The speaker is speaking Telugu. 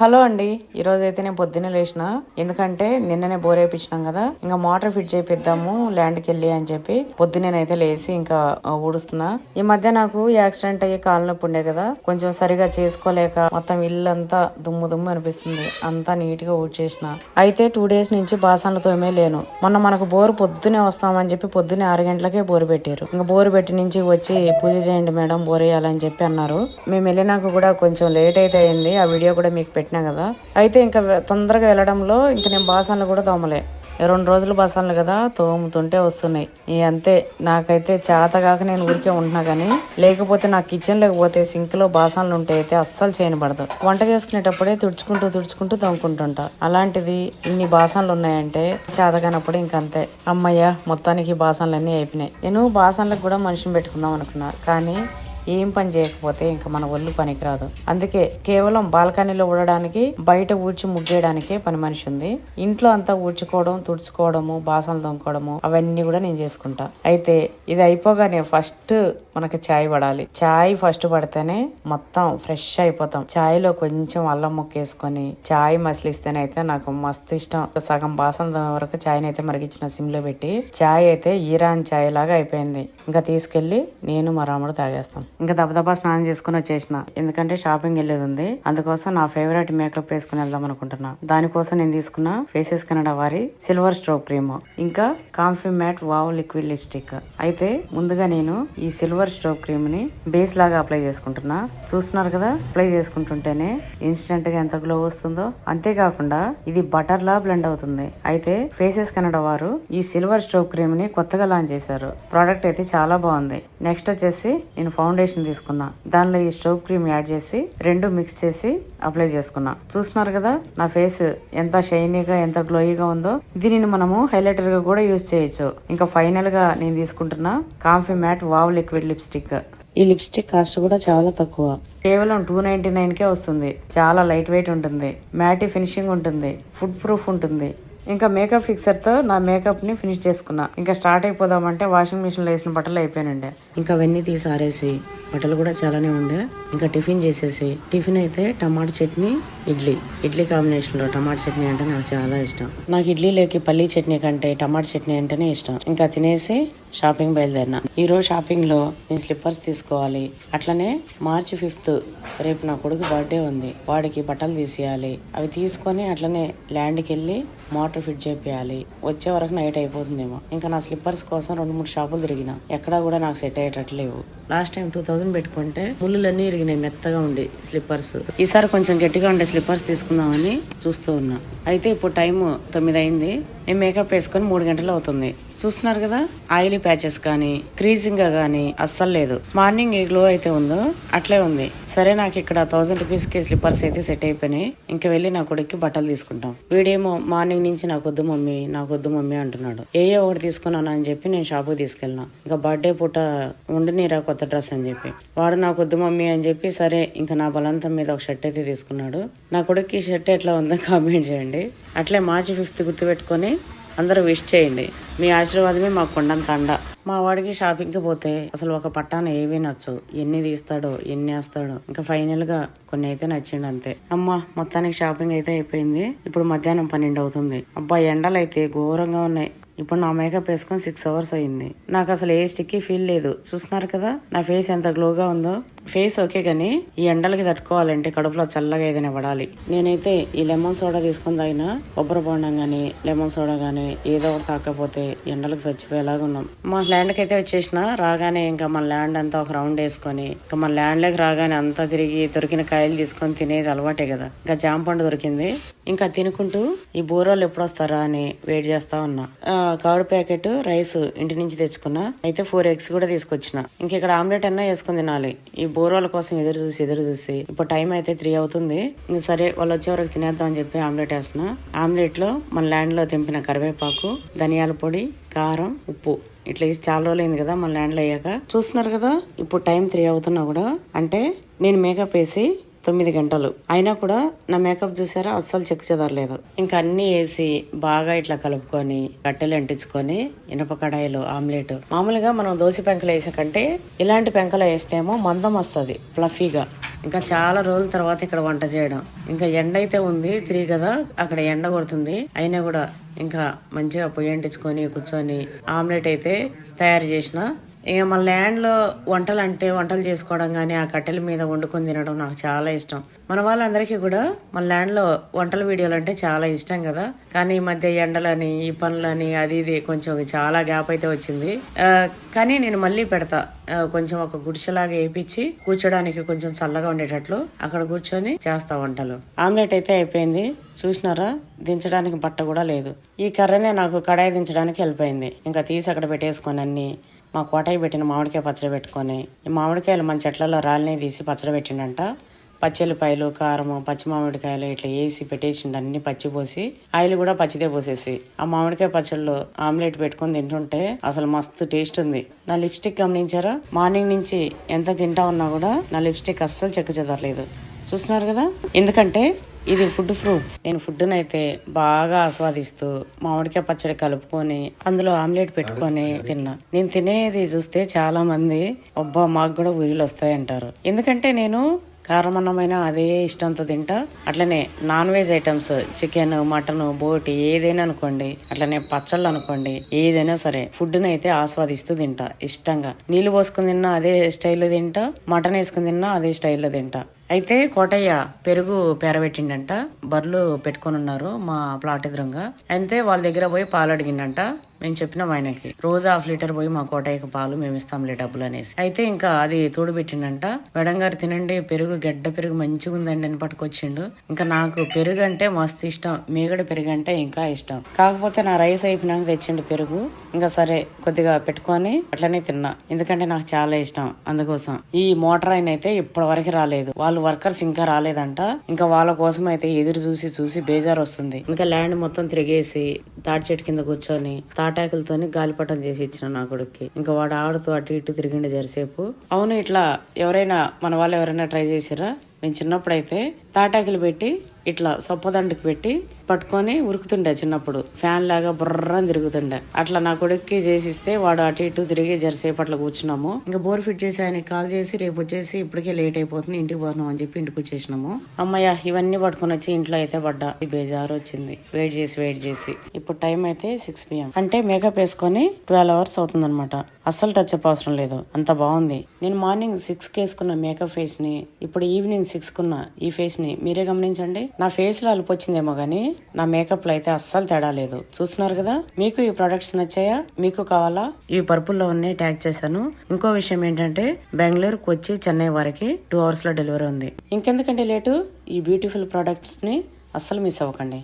హలో అండి. ఈరోజు అయితే నేను పొద్దున్నే లేచిన. ఎందుకంటే నిన్ననే బోర్ వేయించినాం కదా. ఇంకా మోటార్ ఫిట్ చేపిద్దాము ల్యాండ్కి వెళ్ళి అని చెప్పి పొద్దునేనైతే లేచి ఇంకా ఊడుస్తున్నా. ఈ మధ్య నాకు యాక్సిడెంట్ అయ్యి కాలు నొప్పి ఉండే కదా. కొంచెం సరిగా చేసుకోలేక మొత్తం ఇల్లు అంతా దుమ్ము దుమ్ము అనిపిస్తుంది. అంతా నీట్గా ఊడ్చేసిన. అయితే టూ డేస్ నుంచి బాసనలతో ఏమీ లేను. మొన్న మనకు బోర్ పొద్దునే వస్తామని చెప్పి పొద్దునే ఆరు గంటలకే బోరు పెట్టారు. ఇంకా బోరు పెట్టి నుంచి వచ్చి పూజ చేయండి మేడం బోర్ వేయాలని చెప్పి అన్నారు. మేము వెళ్ళినాక కూడా కొంచెం లేట్ అయితే అయింది. ఆ వీడియో కూడా మీకు పెట్టినా కదా. అయితే ఇంకా తొందరగా వెళ్ళడంలో ఇంకా నేను బాసనలు కూడా తోమలే. రెండు రోజులు బసాలు కదా తోముతుంటే వస్తున్నాయి. ఈ అంతే. నాకైతే చేత కాక నేను ఊరికే ఉంటున్నా కానీ లేకపోతే నా కిచెన్ లేకపోతే సింక్లో బాసనలు ఉంటే అయితే అస్సలు చేయనపడదు వంట చేసుకునేటప్పుడే తుడుచుకుంటూ తుడుచుకుంటూ తోముకుంటుంటా. అలాంటిది ఇన్ని బాసనలు ఉన్నాయంటే చేత కానప్పుడు ఇంకంతే అమ్మయ్య మొత్తానికి బాసనలు అన్నీ అయిపోయినాయి. నేను బాసనలకు కూడా మనిషిని పెట్టుకుందాం అనుకున్నా. కానీ ఏం పని చేయకపోతే ఇంకా మన ఒళ్ళు పనికిరాదు. అందుకే కేవలం బాల్కనీలో ఊడడానికి బయట ఊడ్చి ముగ్గేయడానికే పని మనిషి ఉంది. ఇంట్లో అంతా ఊడ్చుకోవడం తుడుచుకోవడము బాసనలు తోముకోవడము అవన్నీ కూడా నేను చేసుకుంటా. అయితే ఇది అయిపోగానే ఫస్ట్ మనకి చాయ్ పడాలి. చాయ్ ఫస్ట్ పడితేనే మొత్తం ఫ్రెష్ అయిపోతాం. ఛాయ్లో కొంచెం అల్లం ముక్క వేసుకొని చాయ్ మసిలిస్తేనే అయితే నాకు మస్తు ఇష్టం. సగం బాసన వరకు ఛాయ్ని అయితే మరిగించిన సిమ్లో పెట్టి చాయ్ అయితే ఈరాన్ చాయ్ లాగా అయిపోయింది. ఇంకా తీసుకెళ్ళి నేను మా రాముడు తాగేస్తాం. ఇంకా దబదబా స్నానం చేసుకుని వచ్చేసిన. ఎందుకంటే షాపింగ్ వెళ్ళేది ఉంది అందుకోసం నా ఫేవరెట్ మేకప్ వేసుకుని వెళ్దాం అనుకుంటున్నా. దానికోసం నేను తీసుకున్న ఫేసెస్ కెనడా వారి సిల్వర్ స్ట్రోక్ క్రీమ్. ఇంకా comfy matte wow liquid lipstick. అయితే ముందుగా నేను ఈ సిల్వర్ స్ట్రోక్ క్రీమ్ని బేస్ లాగా అప్లై చేసుకుంటున్నా. చూస్తున్నారు కదా? అప్లై చేసుకుంటుంటేనే ఇన్స్టెంట్గా ఎంత గ్లో వస్తుందో. అంతేకాకుండా ఇది బటర్ లా బ్లెండ్ అవుతుంది. అయితే ఫేసెస్ కెనడా వారు ఈ సిల్వర్ స్ట్రోక్ క్రీమ్ని కొత్తగా లాంచ్ చేశారు. ప్రోడక్ట్ అయితే చాలా బాగుంది. నెక్స్ట్ వచ్చేసి నేను ఫౌండేషన్ తీసుకున్నా. దానిలో ఈ స్ట్రోక్ క్రీమ్ యాడ్ చేసి రెండు మిక్స్ చేసి అప్లై చేసుకున్నా. చూస్తున్నారు కదా నా ఫేస్ ఎంత షైనీగా ఎంత గ్లోయిగా ఉందో? దీనిని మనము హైలైటర్గా కూడా యూజ్ చేయొచ్చు. ఇంకా ఫైనల్గా నేను తీసుకుంటున్న comfy matte wow liquid lipstick ఈ లిప్స్టిక్ కాస్ట్ కూడా చాలా తక్కువ. కేవలం టూ నైన్టీ నైన్ కే వస్తుంది. చాలా లైట్ వెయిట్ ఉంటుంది. మ్యాటీ ఫినిషింగ్ ఉంటుంది. ఫుడ్ ప్రూఫ్ ఉంటుంది. ఇంకా మేకప్ ఫిక్సర్తో నా మేకప్ని ఫినిష్ చేసుకున్నా. ఇంకా స్టార్ట్ అయిపోదామంటే వాషింగ్ మిషన్లో వేసిన బట్టలు అయిపోయినండే ఇంకా అవన్నీ తీసి ఆరేసి బట్టలు కూడా చాలానే ఉండే. ఇంకా టిఫిన్ చేసేసి టిఫిన్ అయితే టమాటా చట్నీ ఇడ్లీ. ఇడ్లీ కాంబినేషన్లో టమాటా చట్నీ అంటే నాకు చాలా ఇష్టం. నాకు ఇడ్లీలోకి పల్లీ చట్నీ కంటే టమాటా చట్నీ అంటేనే ఇష్టం. ఇంకా తినేసి షాపింగ్ బయలుదేరిన. ఈరోజు షాపింగ్లో నేను స్లిప్పర్స్ తీసుకోవాలి. అట్లనే మార్చి ఫిఫ్త్ రేపు నా కొడుకు బర్త్డే ఉంది. వాడికి బట్టలు తీసేయాలి. అవి తీసుకొని అట్లనే ల్యాండ్కి వెళ్ళి మోటార్ ఫిట్ చేయాలి వచ్చే వరకు నైట్ అయిపోతుందేమో. ఇంకా నా స్లిప్పర్స్ కోసం రెండు మూడు షాపులు తిరిగిన. ఎక్కడా కూడా నాకు సెట్ అయ్యేటట్లేవు. లాస్ట్ టైం టూ థౌసండ్ పెట్టుకుంటే ముళ్ళులన్నీ ఇరిగినాయి మెత్తగా ఉండి స్లిప్పర్స్. ఈసారి కొంచెం గట్టిగా ఉండే స్లిప్పర్స్ తీసుకుందామని చూస్తూ ఉన్నా. అయితే ఇప్పుడు టైం తొమ్మిది అయింది నేను మేకప్ వేసుకొని మూడు గంటలు అవుతుంది. చూస్తున్నారు కదా? ఆయిల్ ప్యాచెస్ కానీ క్రీజింగ్గా కానీ అస్సలు లేదు. మార్నింగ్ ఏ గ్లో అయితే ఉందో అట్లే ఉంది. సరే నాకు ఇక్కడ థౌసండ్ రూపీస్కి స్లిప్పర్స్ అయితే సెట్ అయిపోయినాయి. ఇంకా వెళ్ళి నా కొడుక్కి బట్టలు తీసుకుంటాం. వీడేమో మార్నింగ్ నుంచి నాకు వద్దు మమ్మీ నాకు వద్దు మమ్మీ అంటున్నాడు. ఏ ఏ ఒకటి తీసుకున్నాను అని చెప్పి నేను షాప్కి తీసుకెళ్ళినా. ఇంకా బర్త్డే పూట ఉండనీరా కొత్త డ్రెస్ అని చెప్పి. వాడు నాకు వద్దు మమ్మీ అని చెప్పి సరే ఇంకా నా బలంతం మీద ఒక షర్ట్ అయితే తీసుకున్నాడు. నా కొడుక్కి షర్ట్ ఎట్లా ఉందో కామెంట్ చేయండి. అట్లే మార్చి ఫిఫ్త్ గుర్తుపెట్టుకొని అందరూ విష్ చేయండి. మీ ఆశీర్వాదమే మాకు కొండంత అండ మా వాడికి షాపింగ్కి పోతే అసలు ఒక పట్టాన ఏవి నచ్చు ఎన్ని తీస్తాడో ఎన్ని వేస్తాడో. ఇంకా ఫైనల్గా కొన్ని అయితే నచ్చిండు అంతే. అమ్మ మొత్తానికి షాపింగ్ అయితే అయిపోయింది. ఇప్పుడు మధ్యాహ్నం పన్నెండు అవుతుంది. అబ్బా ఎండలు అయితే ఘోరంగా ఉన్నాయి. ఇప్పుడు నా మేకప్ వేసుకొని సిక్స్ అవర్స్ అయింది. నాకు అసలు ఏ స్టిక్కీ ఫీల్ లేదు. చూస్తున్నారు కదా నా ఫేస్ ఎంత గ్లోగా ఉందో. ఫేస్ ఓకే కానీ ఈ ఎండలకి తట్టుకోవాలంటే కడుపులో చల్లగా ఏదైనా పడాలి. నేనైతే ఈ లెమన్ సోడా తీసుకుని తాగిన కొబ్బరి బోండం కానీ లెమన్ సోడా కానీ ఏదో ఒకటి తాకపోతే ఎండలకు చచ్చిపోయేలాగా ఉన్నాం. మా ల్యాండ్కి అయితే వచ్చేసిన రాగానే ఇంకా మన ల్యాండ్ అంతా ఒక రౌండ్ వేసుకొని ఇంకా మన ల్యాండ్లోకి రాగానే అంతా తిరిగి దొరికిన కాయలు తీసుకొని తినేది అలవాటే కదా. ఇంకా జామ పండు దొరికింది. ఇంకా తినుకుంటూ ఈ బూరోలు ఎప్పుడు వస్తారా అని వెయిట్ చేస్తా ఉన్నా. కవర్ ప్యాకెట్ రైస్ ఇంటి నుంచి తెచ్చుకున్నా. అయితే ఫోర్ ఎగ్స్ కూడా తీసుకొచ్చిన. ఇంక ఇక్కడ ఆమ్లెట్ అన్నా వేసుకుని తినాలి. ఈ బోరోల కోసం ఎదురు చూసి ఎదురు చూసి. ఇప్పుడు టైం అయితే త్రీ అవుతుంది. సరే వాళ్ళు వచ్చే వరకు తినేద్దాం అని చెప్పి ఆమ్లెట్ వేసిన ఆమ్లెట్లో మన ల్యాండ్లో తెంపిన కరివేపాకు ధనియాల పొడి కారం ఉప్పు. ఇట్లా వేసి చాలా రోజులైంది కదా మన ల్యాండ్లో అయ్యాక. చూస్తున్నారు కదా ఇప్పుడు టైం త్రీ అవుతున్నా కూడా. అంటే నేను మేకప్ వేసి తొమ్మిది గంటలు. అయినా కూడా నా మేకప్ చూసారా? అస్సలు చెక్ చెదరలేదు. ఇంకా అన్ని వేసి బాగా ఇట్లా కలుపుకొని కట్టెలు అంటించుకొని ఇనప కడాయిలో ఆమ్లెట్. మామూలుగా మనం దోశ పెంకలు వేసే కంటే ఇలాంటి పెంకలు వేస్తేమో మందం వస్తుంది ఫ్లఫీగా. ఇంకా చాలా రోజుల తర్వాత ఇక్కడ వంట చేయడం. ఇంకా ఎండ అయితే ఉంది త్రీ కదా అక్కడ ఎండ కొడుతుంది. అయినా కూడా ఇంకా మంచిగా పొయ్యి అంటించుకొని కూర్చొని ఆమ్లెట్ అయితే తయారు చేసిన ఇక మా ల్యాండ్లో వంటలు అంటే వంటలు చేసుకోవడం కానీ ఆ కట్టెల మీద వండుకొని తినడం నాకు చాలా ఇష్టం. మన వాళ్ళందరికీ కూడా మన ల్యాండ్లో వంటల వీడియోలు అంటే చాలా ఇష్టం కదా. కానీ ఈ మధ్య ఎండలని ఈ పనులని అది ఇది కొంచెం చాలా గ్యాప్ అయితే వచ్చింది. కానీ నేను మళ్ళీ పెడతా. కొంచెం ఒక గుడిసెలాగా వేయించి కూర్చోడానికి కొంచెం చల్లగా ఉండేటట్లు అక్కడ కూర్చొని చేస్తా వంటలు. ఆమ్లెట్ అయితే అయిపోయింది. చూసినారా? దించడానికి బట్ట కూడా లేదు. ఈ కర్రనే నాకు కడాయి దించడానికి వెళ్ళిపోయింది. ఇంకా తీసి అక్కడ పెట్టేసుకొని అన్ని మా కోటయ్య పెట్టిన మామిడికాయ పచ్చడి పెట్టుకొని ఈ మామిడికాయలు మన చెట్లలో రాలిని తీసి పచ్చడి పెట్టిండంట. పచ్చెల్లిపాయలు కారము పచ్చి మామిడికాయలు ఇట్లా వేసి పెట్టేసిండు. అన్ని పచ్చి పోసి ఆయిల్ కూడా పచ్చిదే పోసేసి. ఆ మామిడికాయ పచ్చళ్ళు ఆమ్లెట్ పెట్టుకొని తింటుంటే అసలు మస్తు టేస్ట్ ఉంది. నా లిప్స్టిక్ గమనించారా? మార్నింగ్ నుంచి ఎంత తింటా ఉన్నా కూడా నా లిప్స్టిక్ అస్సలు చెక్కు చెదరలేదు. చూస్తున్నారు కదా? ఎందుకంటే ఇది ఫుడ్ ప్రూఫ్ నేను ఫుడ్ అయితే బాగా ఆస్వాదిస్తూ మామిడికాయ పచ్చడి కలుపుకొని అందులో ఆమ్లెట్ పెట్టుకొని తిన్నా. నేను తినేది చూస్తే చాలా మంది అబ్బా మాకు కూడా ఊరిలు వస్తాయంటారు. ఎందుకంటే నేను కారమన్నమైన అదే ఇష్టంతో తింటా. అట్లనే non veg items chicken mutton బోటి ఏదైనా అనుకోండి అట్లనే పచ్చళ్ళు అనుకోండి ఏదైనా సరే ఫుడ్ని అయితే ఆస్వాదిస్తూ తింటా ఇష్టంగా. నీళ్ళు పోసుకుని తిన్నా అదే స్టైల్లో తింటా మటన్ వేసుకుని తిన్నా అదే స్టైల్లో తింటా. అయితే కోటయ్య పెరుగు పేరబెట్టిండంట బర్రెలు పెట్టుకొని ఉన్నారు మా ప్లాట్ ఎదురుగా. అయితే వాళ్ళ దగ్గర పోయి పాలు అడిగిండంట మేము చెప్పినాం ఆయనకి. రోజు హాఫ్ లీటర్ పోయి మా కోటయ్యకి పాలు మేము ఇస్తాంలే డబ్బులు అనేసి అయితే ఇంకా అది తోడు పెట్టిండంట మేడం గారు తినండి పెరుగు గడ్డ పెరుగు మంచిగా ఉందండి అని పట్టుకొచ్చిండు. ఇంకా నాకు పెరుగు అంటే మస్తు ఇష్టం. మీగడ పెరుగు అంటే ఇంకా ఇష్టం. కాకపోతే నా రైస్ అయిపోయినాక తెచ్చిండు పెరుగు. ఇంకా సరే కొద్దిగా పెట్టుకొని అట్లనే తిన్నా. ఎందుకంటే నాకు చాలా ఇష్టం అందుకోసం. ఈ మోటార్ ఆయన అయితే ఇప్పటి వరకు రాలేదు. వాళ్ళు వర్కర్స్ ఇంకా రాలేదంట. ఇంకా వాళ్ళ కోసం అయితే ఎదురు చూసి చూసి బేజారు వస్తుంది ఇంకా ల్యాండ్ మొత్తం తిరిగేసి తాడి చెట్టు కింద కూర్చొని తాటాకులతోని గాలిపటం చేసి ఇచ్చిన నా కొడుక్కి. ఇంకా వాడు ఆడుతూ అటు ఇటు తిరిగిండు జరిసేపు. అవును ఇట్లా ఎవరైనా మన వాళ్ళు ఎవరైనా ట్రై చేసిరా మేము చిన్నప్పుడైతే తాటాకులు పెట్టి ఇట్లా సొప్పదండకు పెట్టి పట్టుకొని ఉరుకుతుండే చిన్నప్పుడు. ఫ్యాన్ లాగా బుర్రని తిరుగుతుండే. అట్లా నా కొడుక్కి చేసిస్తే వాడు అటు ఇటు తిరిగి జరసేపు అట్లా కూర్చున్నాము. ఇంకా బోర్ ఫిట్ చేసి ఆయనకి కాల్ చేసి రేపు వచ్చేసి ఇప్పటికే లేట్ అయిపోతుంది ఇంటికి పోతున్నాం అని చెప్పి ఇంటికి వచ్చేసినాము. అమ్మయ్య ఇవన్నీ పట్టుకొని వచ్చి ఇంట్లో అయితే పడ్డా. ఈ బేజారు వచ్చింది. వెయిట్ చేసి వెయిట్ చేసి. ఇప్పుడు టైం అయితే సిక్స్ పిఎం. అంటే మేకప్ వేసుకొని ట్వెల్వ్ అవర్స్ అవుతుంది అనమాట అస్సలు టచ్ అప్ అవసరం లేదు. అంత బాగుంది. నేను మార్నింగ్ సిక్స్కి వేసుకున్న మేకప్ ఫేస్ని ఇప్పుడు ఈవినింగ్ సిక్స్ కున్న ఈ ఫేస్ని మీరే గమనించండి. నా ఫేస్లో అలుపు వచ్చిందేమో గానీ నా మేకప్లో అయితే అస్సలు తేడా లేదు. చూస్తున్నారు కదా? మీకు ఈ ప్రొడక్ట్స్ నచ్చాయా? మీకు కావాలా? ఈ పర్పుల్లో ఉన్నాయి ట్యాగ్ చేశాను. ఇంకో విషయం ఏంటంటే బెంగళూరు కొచ్చి చెన్నై వరకు టూ అవర్స్లో డెలివరీ ఉంది. ఇంకెందుకంటే లేటు? ఈ బ్యూటిఫుల్ ప్రొడక్ట్స్ని అస్సలు మిస్ అవ్వకండి.